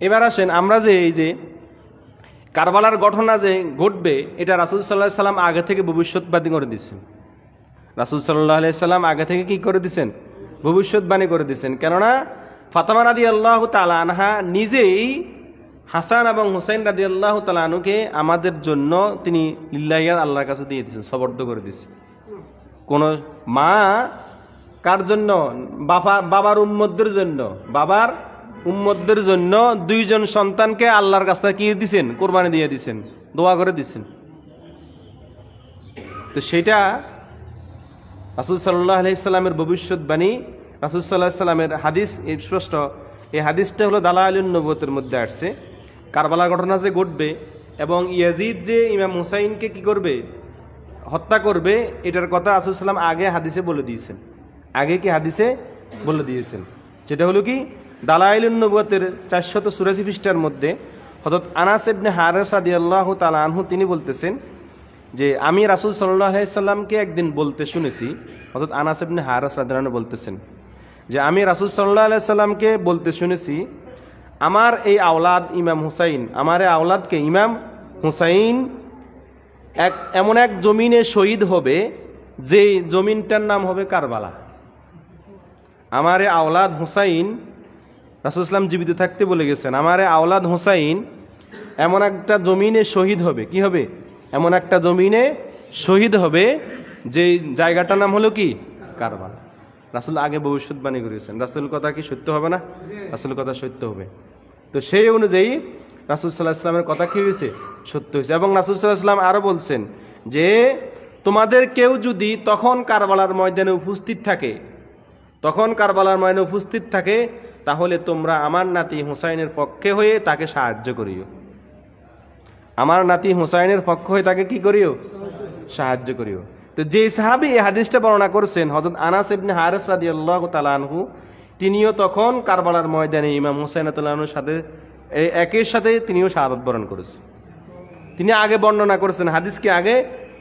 এবার আসেন আমরা যে এই যে কারবালার ঘটনা যে ঘটবে, এটা রাসুল সাল্লাহ সাল্লাম আগে থেকে ভবিষ্যৎবাদী করে দিচ্ছেন রাসুল সাল্লাহ সাল্লাম আগে থেকে কি করে দিচ্ছেন ভবিষ্যৎবাণী করে দিচ্ছেন কেননা ফাতামা রাদি আল্লাহ তালা আনহা নিজেই হাসান এবং হুসাইন রাদি আল্লাহ তালানুকে আমাদের জন্য তিনি লিল্লাহিয়া আল্লাহর কাছে দিয়ে দিয়েছেন, সবর্দ করে দিয়েছেন। কোন মা কার জন্য? বাবা বাবার উম্মতদের জন্য। বাবার উম্মতদের জন্য দুইজন সন্তানকে আল্লাহর কাছ কি দিছেন? কোরবানি দিয়ে দিছেন, দোয়া করে দিছেন। তো সেটা রাসুল সাল্লাহ আলাইসাল্লামের ভবিষ্যৎবাণী, রাসুল সাল্লাহ সাল্লামের হাদিস স্পষ্ট, এই হাদিসটা হলো দালা আলী নবতের মধ্যে আসছে। কারবালা ঘটনা যে ঘটবে এবং ইয়াজিদ যে ইমাম হুসাইনকে কি করবে? হত্যা করবে, এটার কথা রাসুল সাল্লাম আগে হাদিসে বলে দিয়েছেন। আগে কি হাদিসে বলে দিয়েছেন? যেটা হলো কি দালাইল নবতের চারশত চুরাশি পৃষ্ঠার মধ্যে হজরত আনাস ইবনে হারেস আদি আল্লাহ তালা আনহু তিনি বলতেছেন যে, আমি রাসুল সাল্লাহ সাল্লামকে একদিন বলতে শুনেছি। হজরত আনাস ইবনে হারেস বলতেছেন যে, আমি রাসুল সাল্লাহ সাল্লামকে বলতে শুনেছি, আমার এই আওলাদ ইমাম হুসাইন, আমার এই আওলাদকে ইমাম হুসাইন এক, এমন এক জমিনে শহীদ হবে যে জমিনটার নাম হবে কারবালা। আমার আমারে আওলাদ হুসাইন রাসুলাম জীবিত থাকতে বলে গেছেন, আমারে আওলাদ হুসাইন এমন একটা জমিনে শহীদ হবে। কি হবে? এমন একটা জমিনে শহীদ হবে, যে জায়গাটার নাম হলো কি? কারবালা। রাসুল আগে ভবিষ্যৎবাণী করেছেন। রাসুল কথা কি সত্য হবে না? রাসুল কথা সত্য হবে। তো সেই অনুযায়ী রাসুল সাল্লাহ ইসলামের কথা কি হয়েছে? সত্য হয়েছে। এবং রাসুল সাল্লাহ ইসলাম আরও বলছেন যে, তোমাদের কেউ যদি তখন কারবালার ময়দানে উপস্থিত থাকে তখন কারবালার ময়দানে উপস্থিত থাকে, তাহলে তোমরা আমার নাতি হুসাইনের পক্ষে হয়ে তাকে সাহায্য করিও। আমার নাতি হুসাইনের পক্ষ হয়ে তাকে কি করিও? সাহায্য করিও। তো যে সাহাবি এই হাদিসটা বর্ণনা করছেন হজরত আনাস ইবনে হারেস রাদি আল্লাহ তালানহু তিনিও তখন কারবালার ময়দানে ইমাম হুসাইন তালানুর সাথে একের সাথে তিনিও শাহাদত বরণ করেছেন। তিনি আগে বর্ণনা করেছেন, হাদিসকে আগে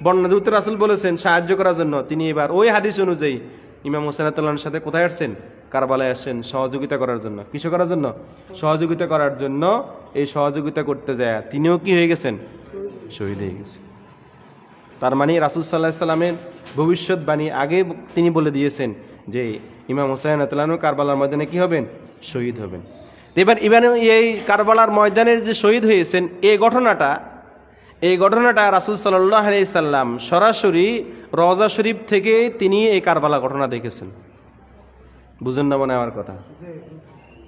বর্ণনা উত্তর রাসুল বলেছেন সাহায্য করার জন্য। তিনি এবার ওই হাদিস অনুযায়ী ইমাম হোসেন আতাল্লাহর সাথে কোথায় আসছেন? কারবালায় আসছেন সহযোগিতা করার জন্য। কিছু করার জন্য? সহযোগিতা করার জন্য এই সহযোগিতা করতে যায়। তিনিও কি হয়ে গেছেন? শহীদ হয়ে গেছে তার মানে রাসুল সাল্লাহ সাল্লামের ভবিষ্যৎবাণী আগে তিনি বলে দিয়েছেন যে ইমাম হোসেন আতলানু কারবালার ময়দানে কি হবেন? শহীদ হবেন। এবার এবার এই কারবালার ময়দানের যে শহীদ হয়েছেন, এই ঘটনাটা এই ঘটনাটা রাসুল সাল্লাহ সাল্লাম সরাসরি রজা শরীফ থেকে তিনি এই কারবালা ঘটনা দেখেছেন। বুঝেন না মনে আমার কথা?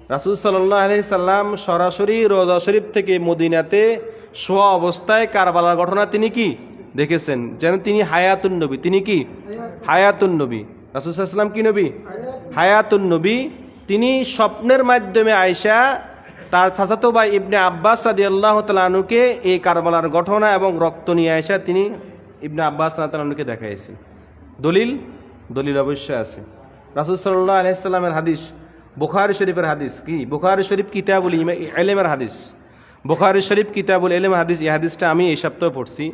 রাসুল সাল্লাহ সাল্লাম সরাসরি রজা শরীফ থেকে মদিনাতে শোয়া অবস্থায় কারবালার ঘটনা তিনি কি দেখেছেন? যেন তিনি হায়াতুন নবী। তিনি কি? হায়াতুন নবী। রাসুল সাল্লাম কি নবী? হায়াতুন নবী। তিনি স্বপ্নের মাধ্যমে আয়সা তার চাচাতো ভাই ইবনে আব্বাস সাদি আল্লাহ তালুকে এই কারবালার ঘটনা এবং রক্ত নিয়ে আয়সা তিনি ইবনে আব্বাস তালুকে দেখাইছেন। দলিল দলিল অবশ্যই আছে। রাসুল সাল্লাহ আলহিসাল্লামের হাদিস, বুখারি শরীফের হাদিস কি? বুখারি শরীফ কিতাবুল এলেমের হাদিস। বুখারি শরীফ কিতাবুল এলেম হাদিস, এই হাদিসটা আমি এই সপ্তাহে পড়ছি।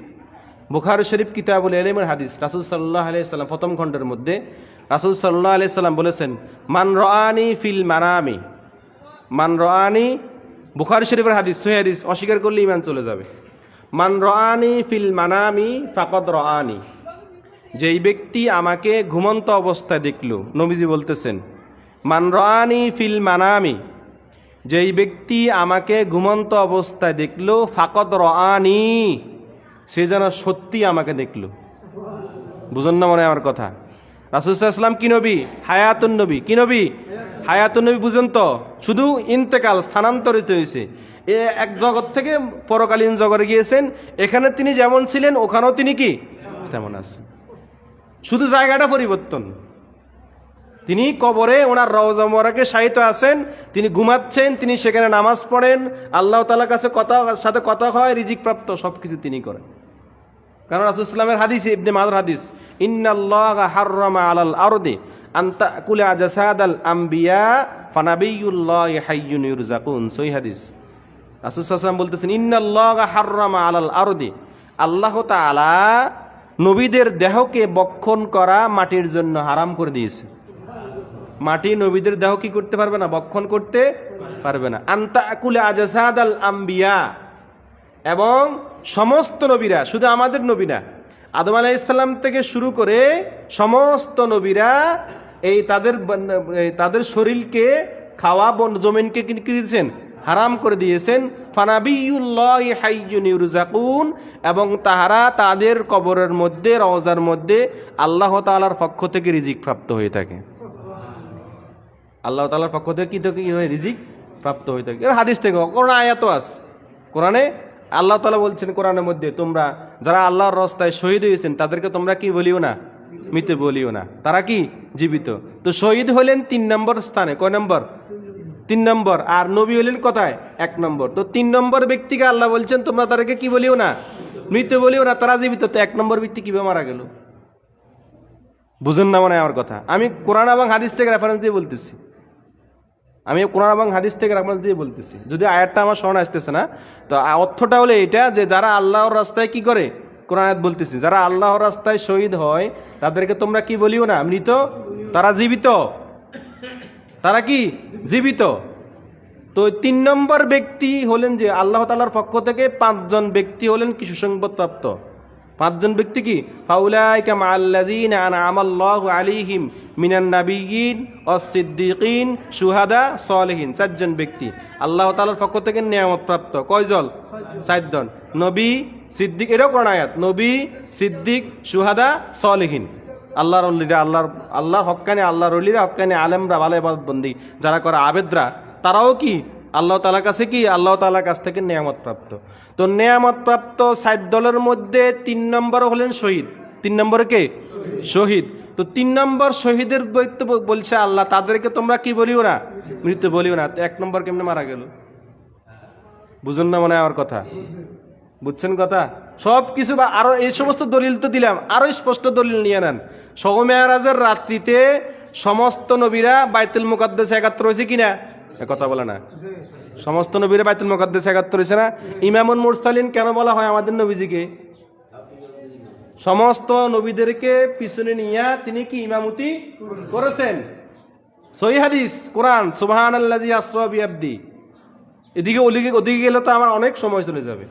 বুখারি শরীফ কিতাবুল এলেমের হাদিস, রাসুল সাল্লাহ আলাইসাল্লাম প্রথম খণ্ডের মধ্যে রাসুল সাল্লাহ আলাইসাল্লাম বলেছেন, মান রানি ফিল মানামি মান রানি বুখারি শরীফের হাদিস, সহি হাদিস, অস্বীকার করলে ইমান চলে যাবে। মান রানি ফিল মানামি ফাকদ রানি যেই ব্যক্তি আমাকে ঘুমন্ত অবস্থায় দেখল, নবীজি বলতেছেন, মান রানি ফিল মানামি। যেই ব্যক্তি আমাকে ঘুমন্ত অবস্থায় দেখল, ফাকদ রানি সে যেন সত্যি আমাকে দেখল। বুঝুন না মনে আমার কথা? রাসুলাম কি নবী? হায়াতুন নবী। কি নবী? হায়াতুন নবী বুঝেন তো? শুধু ইন্তেকাল স্থানান্তরিত হয়েছে। এ এক জগৎ থেকে পরকালীন জগতে গিয়েছেন। এখানে তিনি যেমন ছিলেন, ওখানেও তিনি কি? তেমন আছেন। শুধু জায়গাটা পরিবর্তন। তিনি কবরে ওনার রওজামরাকে সাহিত্য আছেন, তিনি ঘুমাচ্ছেন, তিনি সেখানে নামাজ পড়েন। আল্লাহ তালার কাছে কথা, সাথে কথা হয়, রিজিক প্রাপ্ত সব কিছু তিনি করেন। কারণ রাসুলামের হাদিস, ইবনে মাদুর হাদিস ইন্নাল্লাহ আরদে আল আম্বিয়া বলতেছেন হাররামা আলাল আরদে। আল্লাহ নবীদের দেহকে বক্ষণ করা মাটির জন্য হারাম করে দিয়েছে। মাটি নবীদের দেহ কি করতে পারবে না? বক্ষণ করতে পারবে না। আন্তা আকুলে আজাসাদ আল আম্বিয়া। এবং সমস্ত নবীরা, শুধু আমাদের নবী না আদম আলাহ ইসলাম থেকে শুরু করে সমস্ত নবীরা এই তাদের তাদের শরীরকে, খাওয়া, বন জমিনকে কি কি দিয়েছেন? হারাম করে দিয়েছেন। ফানাবিউল্লাহ হাইয়ুন ইউরজাকুন এবং তাহারা তাদের কবরের মধ্যে, রওজার মধ্যে আল্লাহ তালার পক্ষ থেকে রিজিক প্রাপ্ত হয়ে থাকে। আল্লাহ তাআলার পক্ষ থেকে কি তো কি হয়? রিজিক প্রাপ্ত হয়ে থাকে। হাদিস থেকে, কোরআন আয়াত আস কোরআনে আল্লাহ তালা বলছেন কোরআনের মধ্যে, তোমরা যারা আল্লাহর রাস্তায় শহীদ হয়েছেন, তাদেরকে তোমরা কি বলিও না? মৃত বলিও না। তারা কি? জীবিত। তো শহীদ হলেন তিন নম্বর স্থানে। কয় নম্বর? তিন নম্বর। আর নবী হলেন কোথায়? এক নম্বর। তো তিন নম্বর ব্যক্তিকে আল্লাহ বলছেন, তোমরা তাদেরকে কি বলিও না? মৃত বলিও না, তারা জীবিত। তো এক নম্বর ব্যক্তি কীভাবে মারা গেল? বুঝেন না মানে আমার কথা। আমি কোরআন এবং হাদিস থেকে রেফারেন্স দিয়ে বলতেছি। আমি কোরআন এবং হাদিস থেকে রেফারেন্স দিয়ে বলতেছি। যদি আয়াতটা আমার স্মরণ আসতেছে না, তো অর্থটা হলো এটা যে যারা আল্লাহর রাস্তায় কি করে? কোরআন আয়াত বলতেছি, যারা আল্লাহর রাস্তায় শহীদ হয়, তাদেরকে তোমরা কি বলিও না? মৃত তারা জীবিত। তারা কি? জীবিত। তো তিন নম্বর ব্যক্তি হলেন যে আল্লাহ তালার পক্ষ থেকে পাঁচজন ব্যক্তি হলেন কি সুসংবাদপ্রাপ্ত? পাঁচজন ব্যক্তি কি? ফাউলাইকা মাআল্লাযীন আনআমাল্লাহু আলাইহিম মিনান নাবিয়িন ওয়াস-সিদ্দিকিন শুহাদা সালেহিন। চারজন ব্যক্তি। আল্লাহ তাআলার পক্ষ থেকে নিয়ামত প্রাপ্ত। কয়জন? চারজন। নবী, সিদ্দিক এরও কোন আয়াত। নবী, সিদ্দিক, শুহাদা, সালেহিন। আল্লাহর অলিরা, আল্লাহর আল্লাহর হক্কানি, আল্লাহর অলিরা, হক্কানি আলেমরা, ভালো বন্দি যারা করে আবেদরা, তারাও কি? আল্লাহ তালার কাছে কি? আল্লাহ তালার কাছ থেকে নেয়ামত প্রাপ্ত। তো নেয়ামত প্রাপ্ত সাত দলের মধ্যে তিন নম্বর হলেন শহীদ। তিন নম্বর কে? শহীদ। তো তিন নম্বর শহীদের বলছে আল্লাহ, তাদেরকে তোমরা কি বলিও না? মৃত্যু বলিও না। এক নম্বর কেমনে মারা গেল? বুঝুন না মনে হয় আমার কথা? বুঝছেন কথা? সব কিছু বা আরও এই সমস্ত দলিল তো দিলাম। আরও স্পষ্ট দলিল নিয়ে নেন। সৌমেয়ারাজের রাত্রিতে সমস্ত নবীরা বাইতুল মুকাদ্দেশে একাত্র হয়েছে কিনা? কথা বলে না। সমস্ত নবীরা বাইতুল মুকাদ্দেশে একাত্তর হয়েছে না? ইমামুল মুরসালিন কেন বলা হয় আমাদের নবীজিকে? সমস্ত নবীদেরকে পিছনে নিয়ে তিনি কি ইমামতি করেছেন? সহি হাদিস, কোরআন সুবহান আল্লাজি আসরাবি আব্দি এদিকে ওদিকে ওদিকে গেলে তো আমার অনেক সময় চলে যাবে।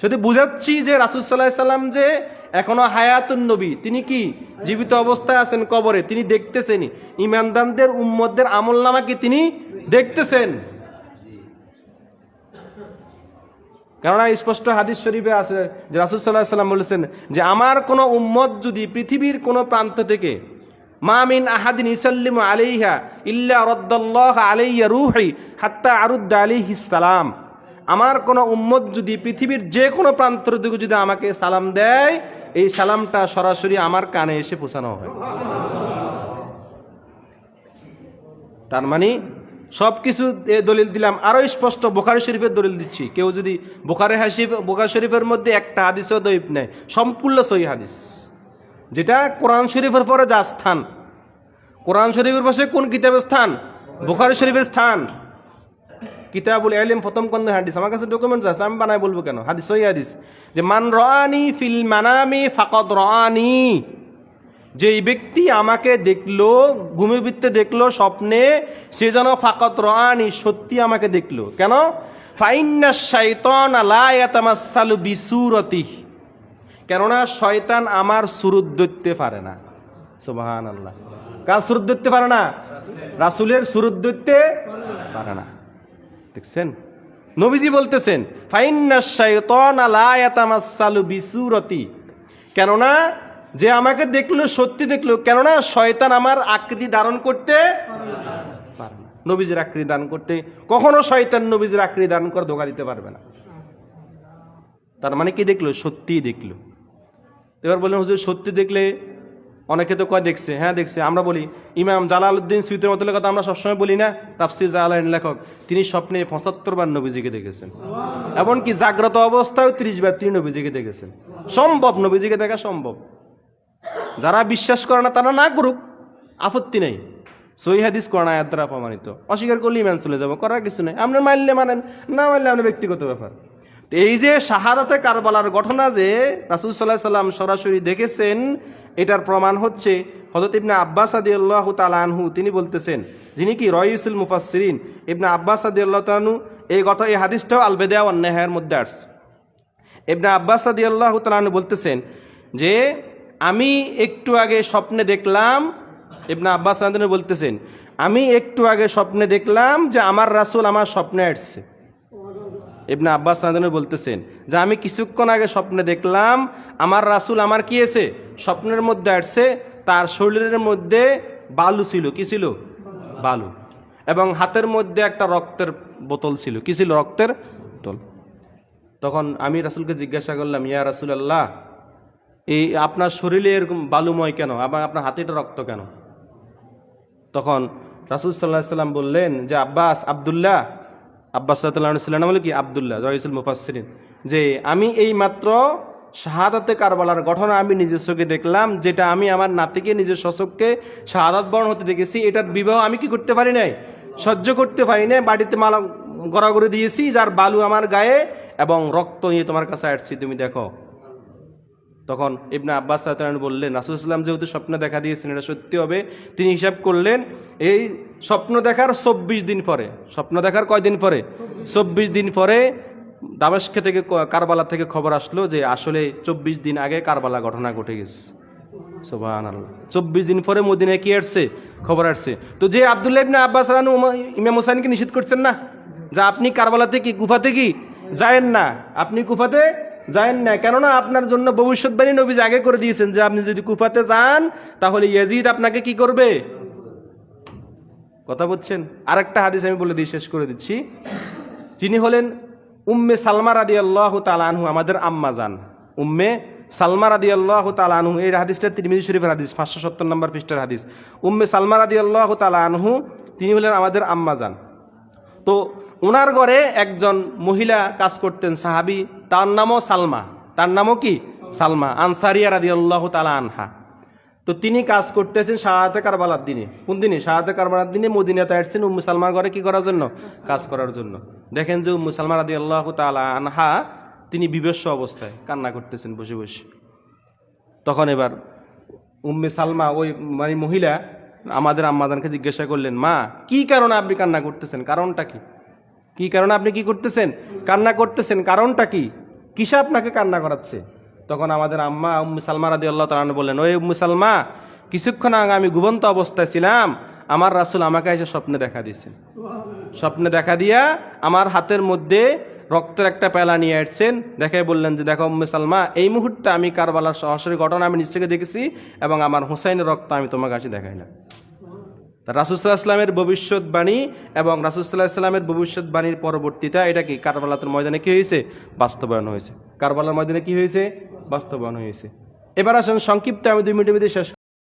শুধু বুঝাচ্ছি যে রাসুল সাল্লাহ সাল্লাম যে এখনও হায়াতুন নবী, তিনি কি? জীবিত অবস্থায় আছেন কবরে, তিনি দেখতেছেন ইমানদানদের উম্মতদের আমল নামাকে তিনি দেখতেছেন। কেননা স্পষ্ট হাদিস শরীফে আছে যে রাসুল সাল্লাহ সাল্লাম বলেছেন যে আমার কোনো উম্মত যদি পৃথিবীর কোনো প্রান্ত থেকে মামিন আহাদিন ইসাল্লিম আলাইহা ইল্লা রদ্দাল্লাহ আলাইয়া রুহি হাত্তা আরুদ্দা আলাইহিস সালাম। আমার কোনো উম্মত যদি পৃথিবীর যে কোনো প্রান্ত থেকে যদি আমাকে সালাম দেয়, এই সালামটা সরাসরি আমার কানে এসে পৌঁছানো হয়। তার মানে সব কিছু দলিল দিলাম। আরও স্পষ্ট, বোখারি শরীফের দলিল দিচ্ছি। কেউ যদি বোখারি হাসিফ, বোখারি শরীফের মধ্যে একটা হাদিসও দৈব নেয়। সম্পূর্ণ সহি হাদিস। যেটা কোরআন শরীফের পরে যা স্থান। কোরআন শরীফের পাশে কোন কিতাবের স্থান? বোখারি শরীফের স্থান। কিতাবুল এলিম প্রথম কোন হাদিস। আমার কাছে ডকুমেন্টস আছে, আমি বানাই বলব কেন? হাদিস, সহি হাদিস। যে, মান রানি ফিল মানামি ফাকত রানি। যেই ব্যক্তি আমাকে দেখল ঘুমিবৃত্তে দেখল স্বপ্নে, সে যেন ফাকত রানি সত্যি আমাকে দেখল। কেন? ফাইন্না শাইতান আলায়াতামাসালু বিসুরতি কেননা শয়তান আমার সুরুত ধরতে পারে না। সুবাহান আল্লাহ কার সুরুত ধরতে পারে না? রাসুলের সুরুত ধরতে পারে না। দেখছেন? নবীজি বলতেছেন, ফাইন্না শাইতান আলায়াতামাসালু বিসুরতি কেননা যে আমাকে দেখল, সত্যি দেখল, কেননা শয়তান আমার আকৃতি ধারণ করতে পারে না। নবীজির আকৃতি দান করতে, কখনো শয়তান নবীজির আকৃতি দান করে ধোকা দিতে পারবে না। তার মানে কি দেখল? সত্যিই দেখল। এবার বললেন, হুজুর, সত্যি দেখলে অনেকে তো কয়, দেখছে। হ্যাঁ দেখছে। আমরা বলি, ইমাম জালালউদ্দিন সুইতের মতো কথা আমরা সবসময় বলি না? তাফসির জালালের লেখক, তিনি স্বপ্নে পঁচাত্তর বার নবীজিকে দেখেছেন। এমনকি জাগ্রত অবস্থায় ত্রিশ বার তিনি নবীজিকে দেখেছেন। সম্ভব নবীজিকে দেখা সম্ভব। যারা বিশ্বাস করে না, তারা না করুক, আপত্তি নেই। সই হাদিস দ্বারা প্রমাণিত। অস্বীকার করলে ইমান চলে যাব, করার কিছু নেই। আপনার মানলে মানেন, না মানলে আপনার ব্যক্তিগত ব্যাপার। তো এই যে শাহাদাতে কারবালার ঘটনা যে রাসুল সাল্লাহ সাল্লাম সরাসরি দেখেছেন, এটার প্রমাণ হচ্ছে হজরত ইবনা আব্বাস আদি আল্লাহ তালানহু তিনি বলতেছেন, যিনি কি রয়ুসুল মুফাসসিরিন, ইবনে আব্বাস আদি আল্লাহ তালানহু এই কথা এই হাদিসটাও আলবেদা অন্যায়ের মধ্যে আসছে। ইবনে আব্বাস আদি আল্লাহ তালানহু বলতেছেন যে আমি একটু আগে স্বপ্নে দেখলাম, ইবনে আব্বাস বলতেছেন, আমি একটু আগে স্বপ্নে দেখলাম যে আমার রাসুল আমার স্বপ্নে আসছে। ইবনে আব্বাস বলতেছেন যে আমি কিছুক্ষণ আগে স্বপ্নে দেখলাম, আমার রাসুল আমার কি এসে? স্বপ্নের মধ্যে আসছে, তার শরীরের মধ্যে বালু ছিল, কি ছিল? বালু। এবং হাতের মধ্যে একটা রক্তের বোতল ছিল, কি ছিল? রক্তের বোতল। তখন আমি রাসুলকে জিজ্ঞাসা করলাম, ইয়া রাসূল আল্লাহ এই আপনার শরীরে এরকম বালুময় কেন? আবার আপনার হাতে এটা রক্ত কেন? তখন রাসুল সাল্লাহ সাল্লাম বললেন যে, আব্বাস, আবদুল্লাহ। আব্বাস সাল্লাম বলে কি? আবদুল্লাহ রইসুল মুফাসরিন যে, আমি এই মাত্র শাহাদাতে কারবালার ঘটনা আমি নিজের চোখে দেখলাম, যেটা আমি আমার নাতিকে, নিজের শশককে শাহাদাত বরণ হতে দেখেছি, এটার বিবাহ আমি কি করতে পারি নাই? সহ্য করতে পারি নাই, বাড়িতে মালা গড়াগড়ি দিয়েছি, যার বালু আমার গায়ে এবং রক্ত নিয়ে তোমার কাছে আসছি, তুমি দেখো। তখন ইবনা আব্বাস তালান বললেন রাসুলাম যেহেতু স্বপ্ন দেখা দিয়েছেন, এটা সত্যি হবে, তিনি হিসাব করলেন, এই স্বপ্ন দেখার চব্বিশ দিন পরে, স্বপ্ন দেখার কয়দিন পরে? চব্বিশ দিন পরে দামেস্কে থেকে কারবালা থেকে খবর আসলো যে আসলে চব্বিশ দিন আগে কারবালা ঘটনা ঘটে গেছে। সোবান চব্বিশ দিন পরে মদিনায় কি আসছে? খবর আসছে। তো যে আবদুল্লাহ ইবনে আব্বাস রানু ইমাম হোসাইনকে নিষেধ করছেন না? যা আপনি কারবালাতে কি, গুফাতে কি? যায়েন না। আপনি কুফাতে যায়েন না, কেননা আপনার জন্য ভবিষ্যৎবাণী নবী আগে করে দিয়েছেন যে আপনি যদি কুফাতে যান, তাহলে ইয়াজিদ আপনাকে কি করবে? কথা বলছেন? আরেকটা হাদিস আমি বলে দিই, শেষ করে দিচ্ছি। যিনি হলেন উম্মে সালমা রাদি আল্লাহ তালানহু আমাদের আম্মা যান উম্মে সালমা রাদি আল্লাহ তালানহু এই হাদিসটা তিরমিজি শরীফের হাদিস, পাঁচশো সত্তর নম্বর পৃষ্ঠার হাদিস। উম্মে সালমা রাদি আল্লাহ তালানহু তিনি হলেন আমাদের আম্মা যান তো ওনার ঘরে একজন মহিলা কাজ করতেন, সাহাবি। তার নামও সালমা। তার নামও কি? সালমা। আনসারিয়া রাদি আল্লাহ তালা আনহা। তো তিনি কাজ করতেছেন শাহাতে কারবালার দিনে। কোন দিনে? শাহাতে কারবালার দিনে মদিনাতে আসছেন উম্মু সালমার ঘরে কি করার জন্য? কাজ করার জন্য। দেখেন যে উম্মু সালমা রাদি আল্লাহ তালা আনহা, তিনি বিবেশ্য অবস্থায় কান্না করতেছেন বসে বসে। তখন এবার উম্মে সালমা ওই মানে মহিলা আমাদের আম্মাদানকে জিজ্ঞাসা করলেন, মা, কি কারণে আপনি কান্না করতেছেন? কারণটা কি? কি কারণে আপনি কি করতেছেন? কান্না করতেছেন, কারণটা কি? কিসে আপনাকে কান্না করাচ্ছে? তখন আমাদের আম্মা উম্মু সালমা রাদি আল্লাহ তালন বললেন ওই উম্মু সালমা কিছুক্ষণ আগে আমি ঘুমন্ত অবস্থায় ছিলাম আমার রাসুল আমাকে এসে স্বপ্নে দেখা দিয়েছেন। স্বপ্নে দেখা দিয়া আমার হাতের মধ্যে রক্তের একটা পেলা নিয়ে আসছেন দেখে বললেন যে দেখো উম্মে সালমা এই মুহূর্তে আমি কারবালার সরাসরি ঘটনা আমি থেকে দেখেছি এবং আমার হুসাইনের রক্ত আমি তোমার কাছে দেখাই না রাসুসাল্লাহ ইসলামের ভবিষ্যৎবাণী এবং রাসুসাল্লাহ ইসলামের ভবিষ্যৎবাণীর পরবর্তীতে এটা কি? কারবালাতের ময়দানে কি হয়েছে? বাস্তবায়ন হয়েছে। কারবালার ময়দানে কি হয়েছে? বাস্তবায়ন হয়েছে। এবার আসেন সংক্ষিপ্ত আমি দুই মিনিটের মধ্যে শেষ